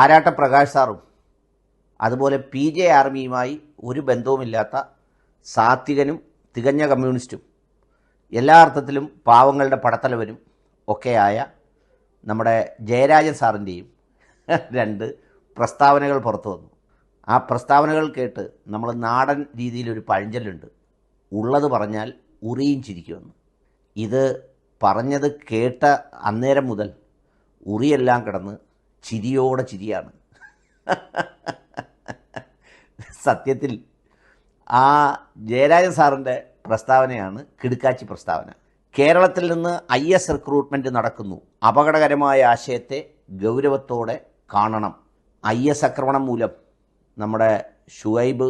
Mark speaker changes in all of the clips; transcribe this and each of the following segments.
Speaker 1: ആരാട്ട പ്രകാശ് സാറും. അതുപോലെ P J ആർമിയുമായി ഒരു ബന്ധവുമില്ലാത്ത സാത്വികനും തികഞ്ഞ കമ്മ്യൂണിസ്റ്റും എല്ലാ അർത്ഥത്തിലും പാവങ്ങളുടെ പടത്തലവനും ഒക്കെയായ നമ്മുടെ ജയരാജൻ സാറിന്റെയും രണ്ട് പ്രസ്താവനകൾ പുറത്തു വന്നു. ആ പ്രസ്താവനകൾ കേട്ട് നമ്മൾ നാടൻ രീതിയിലൊരു പഴഞ്ചൊല്ലുണ്ട്. ഉള്ളത് പറഞ്ഞാൽ ഉറിയും ചിരിക്കുമെന്ന്. ഇത് പറഞ്ഞത് കേട്ട അന്നേരം മുതൽ ഉറിയെല്ലാം കിടന്ന് ചിരിയോടെ ചിരിയാണ്. സത്യത്തിൽ ആ ജയരാജൻ സാറിന്റെ പ്രസ്താവനയാണ് കിടുക്കാച്ചി പ്രസ്താവന. കേരളത്തിൽ നിന്ന് ഐ എസ് റിക്രൂട്ട്മെന്റ് നടക്കുന്നു. അപകടകരമായ ആശയത്തെ ഗൗരവത്തോടെ കാണണം. ഐ എസ് ആക്രമണം മൂലം നമ്മുടെ ഷുഹൈബ്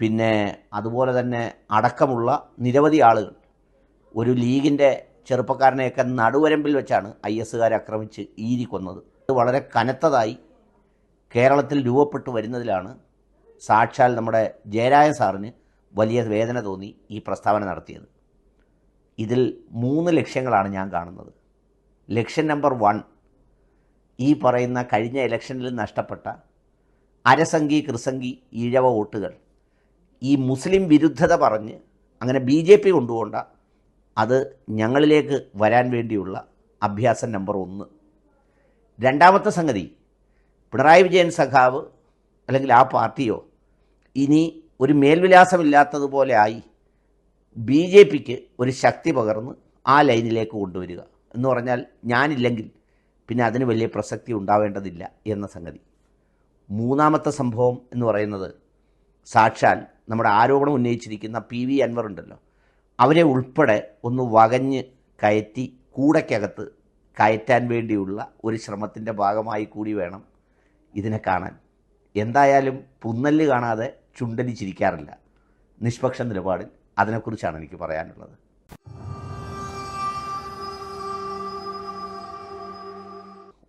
Speaker 1: പിന്നെ അതുപോലെ തന്നെ അടക്കമുള്ള നിരവധി ആളുകൾ ഒരു ലീഗിന്റെ ചെറുപ്പക്കാരനെയൊക്കെ നടുവരമ്പിൽ വെച്ചാണ് ഐ എസ്സുകാരെ ആക്രമിച്ച് ഈരി കൊന്നത് വളരെ കനത്തതായി കേരളത്തിൽ രൂപപ്പെട്ടു വരുന്നതിലാണ് സാക്ഷാൽ നമ്മുടെ ജയരായ സാറിന് വലിയ വേദന തോന്നി ഈ പ്രസ്താവന നടത്തിയത്. ഇതിൽ മൂന്ന് ലക്ഷ്യങ്ങളാണ് ഞാൻ കാണുന്നത്. ലക്ഷ്യം നമ്പർ വൺ ഈ പറയുന്ന കഴിഞ്ഞ ഇലക്ഷനിൽ നഷ്ടപ്പെട്ട അരസംഖി കൃസംഖി ഈഴവ വോട്ടുകൾ ഈ മുസ്ലിം വിരുദ്ധത പറഞ്ഞ് അങ്ങനെ ബി ജെ പി കൊണ്ടുപോണ്ട അത് ഞങ്ങളിലേക്ക് വരാൻ വേണ്ടിയുള്ള അഭ്യാസം നമ്പർ ഒന്ന്. രണ്ടാമത്തെ സംഗതി പിണറായി വിജയൻ സഖാവ് അല്ലെങ്കിൽ ആ പാർട്ടിയോ ഇനി ഒരു മേൽവിലാസമില്ലാത്തതുപോലെ ആയി ബി ജെ പിക്ക് ഒരു ശക്തി പകർന്ന് ആ ലൈനിലേക്ക് കൊണ്ടുവരിക എന്ന് പറഞ്ഞാൽ ഞാനില്ലെങ്കിൽ പിന്നെ അതിന് വലിയ പ്രസക്തി ഉണ്ടാവേണ്ടതില്ല എന്ന സംഗതി. മൂന്നാമത്തെ സംഭവം എന്ന് പറയുന്നത് സാക്ഷാൽ നമ്മുടെ ആരോപണം ഉന്നയിച്ചിരിക്കുന്ന പി വി അൻവർ ഉണ്ടല്ലോ അവരെ ഉൾപ്പെടെ ഒന്ന് വകഞ്ഞ് കയറ്റി കൂടയ്ക്കകത്ത് കയറ്റാൻ വേണ്ടിയുള്ള ഒരു ശ്രമത്തിന്റെ ഭാഗമായി കൂടി വേണം ഇതിനെ കാണാൻ. എന്തായാലും പുന്നല്ല് കാണാതെ ചുണ്ടലി ചിരിക്കാറില്ല. നിഷ്പക്ഷ നിലപാടിൽ അതിനെക്കുറിച്ചാണ് എനിക്ക് പറയാനുള്ളത്.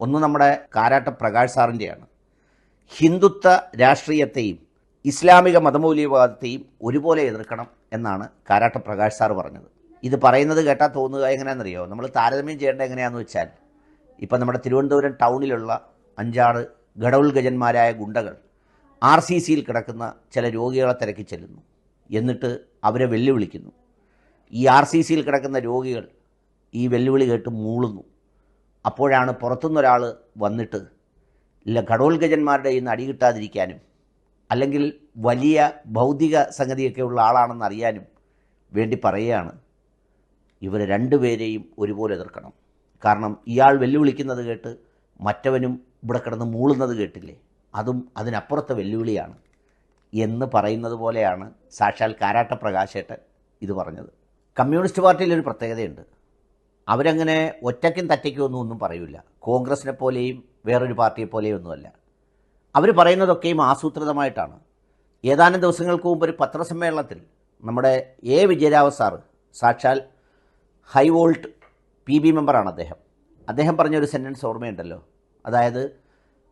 Speaker 1: ഒന്ന് നമ്മുടെ കാരാട്ട പ്രകാശ് സാറിന്റെയാണ് ഹിന്ദുത്വ രാഷ്ട്രീയത്തെയും ഇസ്ലാമിക മതമൂല്യവാദത്തെയും ഒരുപോലെ എതിർക്കണം എന്നാണ് കാരാട്ട പ്രകാശ് സാർ പറഞ്ഞത്. ഇത് പറയുന്നത് കേട്ടാൽ തോന്നുക എങ്ങനെയാണെന്നറിയോ? നമ്മൾ താരതമ്യം ചെയ്യേണ്ടത് എങ്ങനെയാണെന്ന് വെച്ചാൽ ഇപ്പം നമ്മുടെ തിരുവനന്തപുരം ടൗണിലുള്ള അഞ്ചാറ് ഗഡൗൽഗജന്മാരായ ഗുണ്ടകൾ ആർ സി സിയിൽ കിടക്കുന്ന ചില രോഗികളെ തിരക്കി ചെല്ലുന്നു. എന്നിട്ട് അവരെ വെല്ലുവിളിക്കുന്നു. ഈ ആർ സി സിയിൽ കിടക്കുന്ന രോഗികൾ ഈ വെല്ലുവിളി കേട്ട് മൂളുന്നു. അപ്പോഴാണ് പുറത്തുനിന്നൊരാൾ വന്നിട്ട് ഇല്ല ഘടോത്കജന്മാരുടെ ഇന്ന് അടി കിട്ടാതിരിക്കാനും അല്ലെങ്കിൽ വലിയ ഭൗതിക സംഗതിയൊക്കെ ഉള്ള ആളാണെന്ന് അറിയാനും വേണ്ടി പറയുകയാണ്. ഇവർ രണ്ടുപേരെയും ഒരുപോലെ എതിർക്കണം. കാരണം ഇയാൾ വെല്ലുവിളിക്കുന്നത് കേട്ട് മറ്റവനും ഇവിടെ കിടന്ന് മൂളുന്നത് കേട്ടില്ലേ? അതും അതിനപ്പുറത്തെ വെല്ലുവിളിയാണ് എന്ന് പറയുന്നത് പോലെയാണ് സാക്ഷാൽ കാരാട്ട പ്രകാശേട്ടൻ ഇത് പറഞ്ഞത്. കമ്മ്യൂണിസ്റ്റ് പാർട്ടിയിൽ ഒരു പ്രത്യേകതയുണ്ട്. അവരങ്ങനെ ഒറ്റയ്ക്കും തറ്റയ്ക്കും ഒന്നും ഒന്നും പറയില്ല കോൺഗ്രസിനെ പോലെയും വേറൊരു പാർട്ടിയെ പോലെയും ഒന്നുമല്ല. അവർ പറയുന്നതൊക്കെയും ആസൂത്രിതമായിട്ടാണ്. ഏതാനും ദിവസങ്ങൾക്ക് മുമ്പ് ഒരു പത്രസമ്മേളനത്തിൽ നമ്മുടെ എ വിജയരാവ് സാറ് സാക്ഷാൽ ഹൈ വോൾട്ട് പി ബി മെമ്പറാണ് അദ്ദേഹം. അദ്ദേഹം പറഞ്ഞൊരു സെന്റൻസ് ഓർമ്മയുണ്ടല്ലോ. അതായത്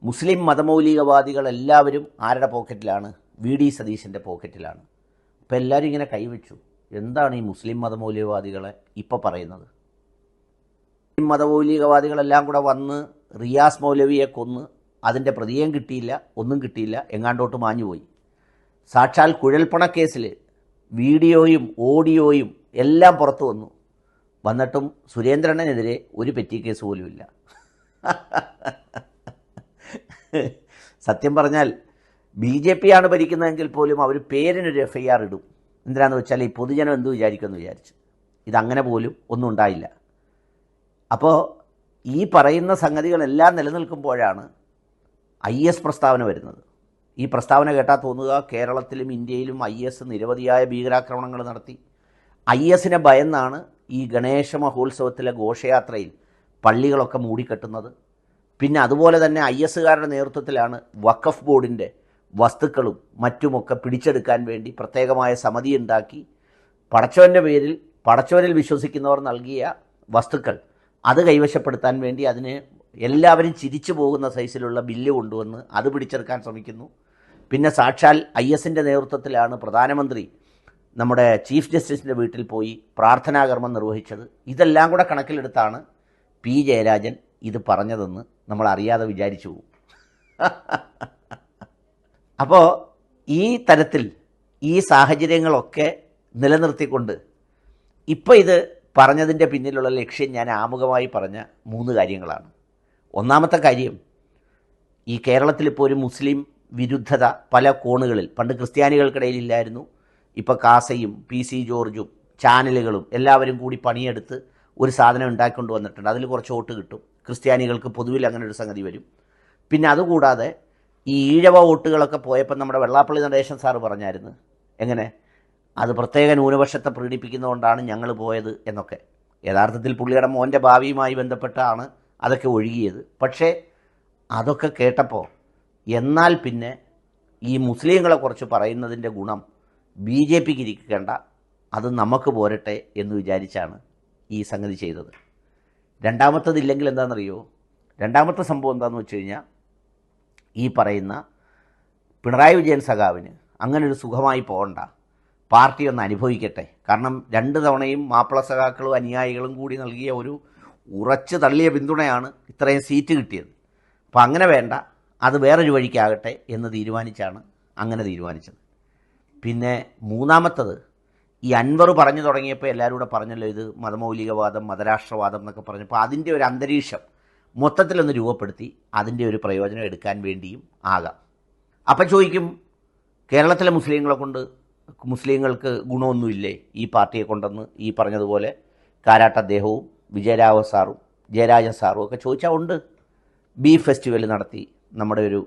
Speaker 1: മുസ്ലിം മതമൗലികവാദികൾ എല്ലാവരും ആരുടെ പോക്കറ്റിലാണ്? വി ഡി സതീശന്റെ പോക്കറ്റിലാണ്. അപ്പോൾ എല്ലാവരും ഇങ്ങനെ കൈവച്ചു. എന്താണ് ഈ മുസ്ലിം മതമൗലികവാദികളെ ഇപ്പോൾ പറയുന്നത്? മുസ്ലിം മതമൗലികവാദികളെല്ലാം കൂടെ വന്ന് റിയാസ് മൗലവിയെ കൊന്ന് അതിന്റെ പ്രതിയേം കിട്ടിയില്ല ഒന്നും കിട്ടിയില്ല എങ്ങാണ്ടോട്ട് മാഞ്ഞുപോയി സാക്ഷാൽ കുഴൽപ്പണക്കേസിൽ വീഡിയോയും ഓഡിയോയും എല്ലാം പുറത്തു വന്നു. വന്നിട്ടും സുരേന്ദ്രനെതിരെ ഒരു പെറ്റി കേസ് പോലുമില്ല സത്യം പറഞ്ഞാൽ ബി ജെ പി ആണ് ഭരിക്കുന്നതെങ്കിൽ പോലും അവർ പേരിനൊരു എഫ് ഐ ആർ ഇടും. എന്തിനാന്ന് വെച്ചാൽ ഈ പൊതുജനം എന്ത് വിചാരിക്കുമെന്ന് വിചാരിച്ചു. ഇതങ്ങനെ പോലും ഒന്നും ഉണ്ടായില്ല. അപ്പോൾ ഈ പറയുന്ന സംഗതികളെല്ലാം നിലനിൽക്കുമ്പോഴാണ് ഐ എസ് പ്രസ്താവന വരുന്നത്. ഈ പ്രസ്താവന കേട്ടാൽ തോന്നുക കേരളത്തിലും ഇന്ത്യയിലും ഐ എസ് നിരവധിയായ ഭീകരാക്രമണങ്ങൾ നടത്തി. ഐ എസിനെ ഭയന്നാണ് ഈ ഗണേശ മഹോത്സവത്തിലെ ഘോഷയാത്രയിൽ പള്ളികളൊക്കെ മൂടിക്കെട്ടുന്നത്. പിന്നെ അതുപോലെ തന്നെ ഐ എസ്സുകാരുടെ നേതൃത്വത്തിലാണ് വഖഫ് ബോർഡിന്റെ വസ്തുക്കളും മറ്റുമൊക്കെ പിടിച്ചെടുക്കാൻ വേണ്ടി പ്രത്യേകമായ സമിതി ഉണ്ടാക്കി. പടച്ചവന്റെ പേരിൽ പടച്ചവനിൽ വിശ്വസിക്കുന്നവർ നൽകിയ വസ്തുക്കൾ അത് കൈവശപ്പെടുത്താൻ വേണ്ടി അതിന് എല്ലാവരും ചിരിച്ചു പോകുന്ന സൈസിലുള്ള ബില്ല് കൊണ്ടുവന്ന് അത് പിടിച്ചെടുക്കാൻ ശ്രമിക്കുന്നു. പിന്നെ സാക്ഷാൽ ഐ എസിന്റെ നേതൃത്വത്തിലാണ് പ്രധാനമന്ത്രി നമ്മുടെ ചീഫ് ജസ്റ്റിസിന്റെ വീട്ടിൽ പോയി പ്രാർത്ഥനാകർമ്മം നിർവഹിച്ചത് ഇതെല്ലാം കൂടെ കണക്കിലെടുത്താണ് പി ജയരാജൻ ഇത് പറഞ്ഞതെന്ന് നമ്മൾ അറിയാതെ വിചാരിച്ചു പോകും. അപ്പോൾ ഈ തരത്തിൽ ഈ സാഹചര്യങ്ങളൊക്കെ നിലനിർത്തിക്കൊണ്ട് ഇപ്പോൾ ഇത് പറഞ്ഞതിന്റെ പിന്നിലുള്ള ലക്ഷ്യം ഞാൻ ആമുഖമായി പറഞ്ഞ മൂന്ന് കാര്യങ്ങളാണ്. ഒന്നാമത്തെ കാര്യം ഈ കേരളത്തിൽ ഇപ്പോൾ ഒരു മുസ്ലിം വിരുദ്ധത പല കോണുകളിൽ പണ്ട് ക്രിസ്ത്യാനികൾക്കിടയിൽ ഇല്ലായിരുന്നു ഇപ്പോൾ കാസയും പി സി ജോർജും ചാനലുകളും എല്ലാവരും കൂടി പണിയെടുത്ത് ഒരു സാധനം ഉണ്ടാക്കിക്കൊണ്ട് വന്നിട്ടുണ്ട്. അതിൽ കുറച്ച് വോട്ട് കിട്ടും. ക്രിസ്ത്യാനികൾക്ക് പൊതുവിൽ അങ്ങനെ ഒരു സംഗതി വരും. പിന്നെ അതുകൂടാതെ ഈ ഈഴവ വോട്ടുകളൊക്കെ പോയപ്പോൾ നമ്മുടെ വെള്ളാപ്പള്ളി നടേശൻ സാറ് പറഞ്ഞായിരുന്നു. എങ്ങനെ? അത് പ്രത്യേക ന്യൂനപക്ഷത്തെ പ്രീഡിപ്പിക്കുന്നതുകൊണ്ടാണ് ഞങ്ങൾ പോയത് എന്നൊക്കെ. യഥാർത്ഥത്തിൽ പുള്ളിയുടെ മോന്റെ ഭാവിയുമായി ബന്ധപ്പെട്ടാണ് അതൊക്കെ ഒഴുകിയത്. പക്ഷേ അതൊക്കെ കേട്ടപ്പോൾ എന്നാൽ പിന്നെ ഈ മുസ്ലിങ്ങളെ കുറിച്ച് പറയുന്നതിന്റെ ഗുണം ബി ജെ പിക്ക് ഇരിക്കേണ്ട അത് നമുക്ക് പോരട്ടെ എന്ന് വിചാരിച്ചാണ് ഈ സംഗതി ചെയ്തത്. രണ്ടാമത്തതില്ലെങ്കിൽ എന്താണെന്നറിയോ? രണ്ടാമത്തെ സംഭവം എന്താണെന്ന് വെച്ച് കഴിഞ്ഞാൽ ഈ പറയുന്ന പിണറായി വിജയൻ സഖാവിന് അങ്ങനെ ഒരു സുഖമായി പോകണ്ട. പാർട്ടി ഒന്ന് അനുഭവിക്കട്ടെ. കാരണം രണ്ട് തവണയും മാപ്പിള സഖാക്കളും അനുയായികളും കൂടി നൽകിയ ഒരു ഉറച്ച് തള്ളിയ പിന്തുണയാണ് ഇത്രയും സീറ്റ് കിട്ടിയത്. അപ്പോൾ അങ്ങനെ വേണ്ട. അത് വേറൊരു വഴിക്കാകട്ടെ എന്ന് തീരുമാനിച്ചാണ് അങ്ങനെ തീരുമാനിച്ചത്. പിന്നെ മൂന്നാമത്തത് ഈ അൻവർ പറഞ്ഞു തുടങ്ങിയപ്പോൾ എല്ലാവരും കൂടെ പറഞ്ഞല്ലോ ഇത് മതമൗലികവാദം മതരാഷ്ട്രവാദം എന്നൊക്കെ പറഞ്ഞപ്പോൾ അതിന്റെ ഒരു അന്തരീക്ഷം മൊത്തത്തിലൊന്ന് രൂപപ്പെടുത്തി അതിന്റെ ഒരു പ്രയോജനം എടുക്കാൻ വേണ്ടിയും ആകാം. അപ്പം ചോദിക്കും കേരളത്തിലെ മുസ്ലിങ്ങളെ കൊണ്ട് മുസ്ലിങ്ങൾക്ക് ഗുണമൊന്നുമില്ലേ ഈ പാർട്ടിയെ കൊണ്ടെന്ന് ഈ പറഞ്ഞതുപോലെ കാരാട്ട് അദ്ദേഹവും വിജയരാഘവ സാറും ജയരാജൻ സാറും ഒക്കെ ചോദിച്ചാൽ ഉണ്ട്. ബീഫ് ഫെസ്റ്റിവൽ നടത്തി നമ്മുടെ ഒരു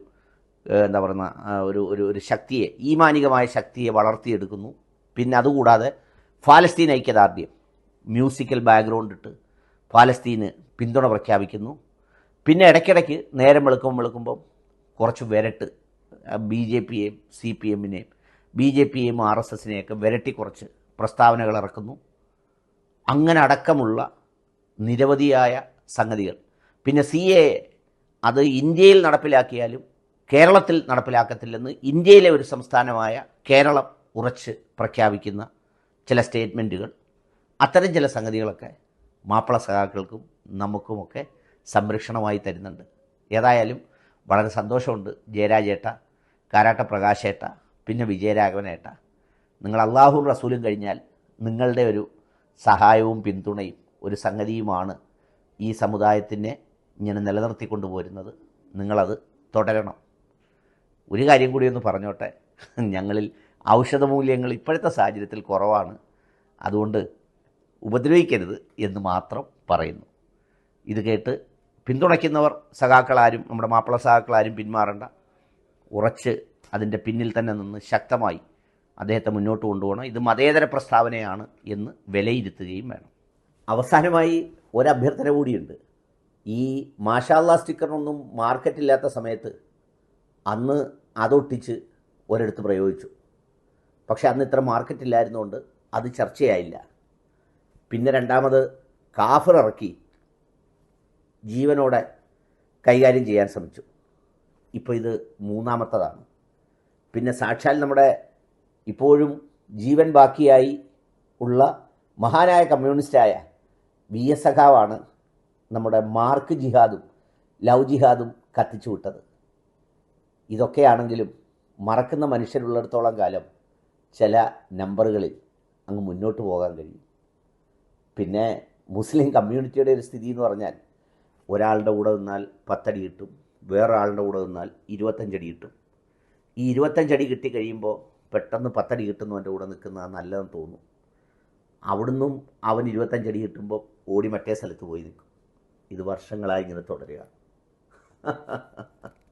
Speaker 1: എന്താ പറയുന്ന ഒരു ഒരു ഒരു ശക്തിയെ ഈമാനികമായ ശക്തിയെ വളർത്തിയെടുക്കുന്നു. പിന്നെ അതുകൂടാതെ ഫാലസ്തീൻ ഐക്യദാർഢ്യം മ്യൂസിക്കൽ ബാക്ക്ഗ്രൗണ്ട് ഇട്ട് ഫാലസ്തീന് പിന്തുണ പ്രഖ്യാപിക്കുന്നു. പിന്നെ ഇടയ്ക്കിടയ്ക്ക് നേരം വെളുക്കും വെളുക്കുമ്പം കുറച്ച് വിരട്ട് ബി ജെ പിയെയും സി പി എമ്മിനെയും ബി ജെ പിയെയും ആർ എസ് എസിനെയൊക്കെ വിരട്ടി കുറച്ച് പ്രസ്താവനകൾ ഇറക്കുന്നു. അങ്ങനെ അടക്കമുള്ള നിരവധിയായ സംഗതികൾ. പിന്നെ സി എ അത് ഇന്ത്യയിൽ നടപ്പിലാക്കിയാലും കേരളത്തിൽ നടപ്പിലാക്കത്തില്ലെന്ന് ഇന്ത്യയിലെ ഒരു സംസ്ഥാനമായ കേരളം ഉറച്ച് പ്രഖ്യാപിക്കുന്ന ചില സ്റ്റേറ്റ്മെന്റുകൾ അത്തരം ചില സംഗതികളൊക്കെ മാപ്പിള സഖാക്കൾക്കും നമുക്കുമൊക്കെ സംരക്ഷണമായി തരുന്നുണ്ട്. ഏതായാലും വളരെ സന്തോഷമുണ്ട് ജയരാജേട്ട കാരാട്ട പ്രകാശേട്ട പിന്നെ വിജയരാഘവനേട്ട. നിങ്ങൾ അള്ളാഹു റസൂലും കഴിഞ്ഞാൽ നിങ്ങളുടെ ഒരു സഹായവും പിന്തുണയും ഒരു സംഗതിയുമാണ് ഈ സമുദായത്തിനെ ഇങ്ങനെ നിലനിർത്തിക്കൊണ്ടു പോരുന്നത് നിങ്ങളത് തുടരണം. ഒരു കാര്യം കൂടി ഒന്ന് പറഞ്ഞോട്ടെ? ഞങ്ങളിൽ ഔഷധ മൂല്യങ്ങൾ ഇപ്പോഴത്തെ സാഹചര്യത്തിൽ കുറവാണ്. അതുകൊണ്ട് ഉപദ്രവിക്കരുത് എന്ന് മാത്രം പറയുന്നു. ഇത് കേട്ട് പിന്തുണയ്ക്കുന്നവർ സഖാക്കളാരും നമ്മുടെ മാപ്പിള സഖാക്കളാരും പിന്മാറണ്ട. ഉറച്ച് അതിന്റെ പിന്നിൽ തന്നെ നിന്ന് ശക്തമായി അദ്ദേഹത്തെ മുന്നോട്ട് കൊണ്ടുപോകണം. ഇത് മതേതര പ്രസ്താവനയാണ് എന്ന് വിലയിരുത്തുകയും വേണം. അവസാനമായി ഒരഭ്യർത്ഥന കൂടിയുണ്ട്. ഈ മാഷാള്ള സ്റ്റിക്കറിനൊന്നും മാർക്കറ്റില്ലാത്ത സമയത്ത് അന്ന് അതൊട്ടിച്ച് ഒരിടത്ത് പ്രയോഗിച്ചു. പക്ഷെ അന്ന് ഇത്ര മാർക്കറ്റ് ഇല്ലായിരുന്നുകൊണ്ട് അത് ചർച്ചയായില്ല. പിന്നെ രണ്ടാമത് കാഫർ ഇറക്കി ജീവനോടെ കൈകാര്യം ചെയ്യാൻ ശ്രമിച്ചു. ഇപ്പോൾ ഇത് മൂന്നാമത്തതാണ്. പിന്നെ സാക്ഷാൽ നമ്മുടെ ഇപ്പോഴും ജീവൻ ബാക്കിയായി ഉള്ള മഹാനായ കമ്മ്യൂണിസ്റ്റായ വി എസ് സഖാവാണ് നമ്മുടെ മാർക്ക് ജിഹാദും ലവ് ജിഹാദും കത്തിച്ചു വിട്ടത്. ഇതൊക്കെയാണെങ്കിലും മറക്കുന്ന മനുഷ്യരുള്ളിടത്തോളം കാലം ചില നമ്പറുകളിൽ അങ്ങ് മുന്നോട്ട് പോകാൻ കഴിയും. പിന്നെ മുസ്ലിം കമ്മ്യൂണിറ്റിയുടെ ഒരു സ്ഥിതി എന്ന് പറഞ്ഞാൽ ഒരാളുടെ കൂടെ നിന്നാൽ പത്തടി കിട്ടും വേറൊരാളുടെ കൂടെ നിന്നാൽ ഇരുപത്തഞ്ചടി കിട്ടും. ഈ ഇരുപത്തഞ്ചടി കിട്ടിക്കഴിയുമ്പോൾ പെട്ടെന്ന് പത്തടി കിട്ടുന്നവന്റെ കൂടെ നിൽക്കുന്നത് നല്ലതെന്ന് തോന്നും. അവിടുന്നും അവൻ ഇരുപത്തഞ്ചടി കിട്ടുമ്പോൾ ഓടി മറ്റേ സ്ഥലത്ത് പോയി നിൽക്കും. ഇത് വർഷങ്ങളായി ഇങ്ങനെ തുടരുക